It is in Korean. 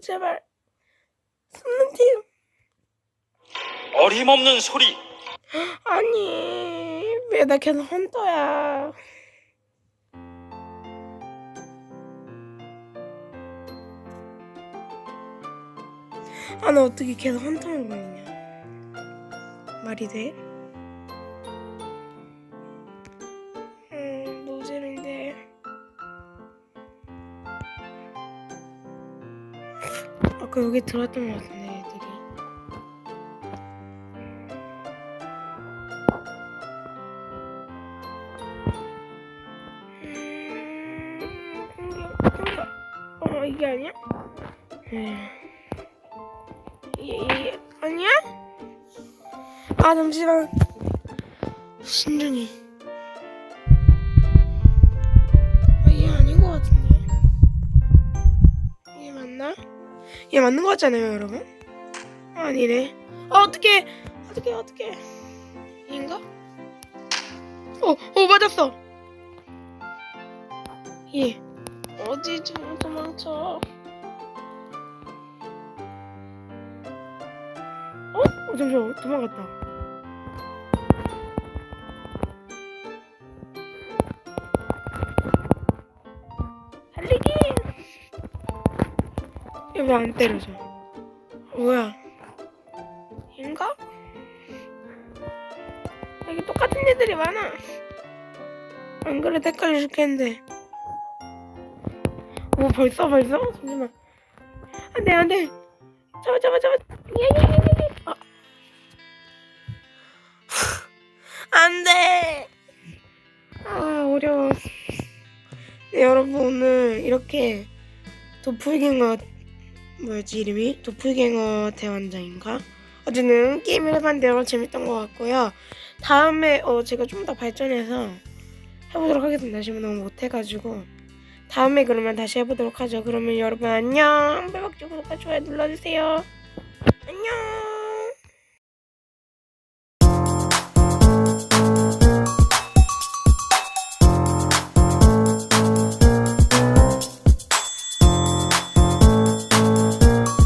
제발. 선생님. 어림없는 소리. 아니, 왜 나 계속 헌터야. 아, 나 어떻게 계속 헌터만 걸리냐. 말이 돼? 아까 여기 들어왔던 것 같은데, 애들이. 음. 어, 이게 아니야? 이게, 이게 아니야? 아, 잠시만. 신중히. 이게 맞는 것 같잖아요, 여러분? 아니네. 아, 어떡해. 어떡해, 어떡해. 인가? 어, 어, 맞았어. 예. 어디 좀 도망쳐. 어? 어 잠시만 도망갔다. 이거 안 때려줘. 뭐야? 인가? 여기 똑같은 애들이 많아. 안 그래도 헷갈려 죽겠는데. 오 벌써 벌써? 잠시만. 안돼 안돼. 잡아 잡아 잡아. 예예예예. 아. 안돼. 아 어려워. 네, 여러분 오늘 이렇게 도플갱어 뭐였지 이름이? 도플갱어 대원장인가? 어제는 게임을 해봤는데 재밌던 것 같고요. 다음에 어 제가 좀 더 발전해서 해보도록 하겠습니다. 지금 너무 못해가지고 다음에 그러면 다시 해보도록 하죠. 그러면 여러분 안녕. 빼박지 구독과 좋아요 눌러주세요.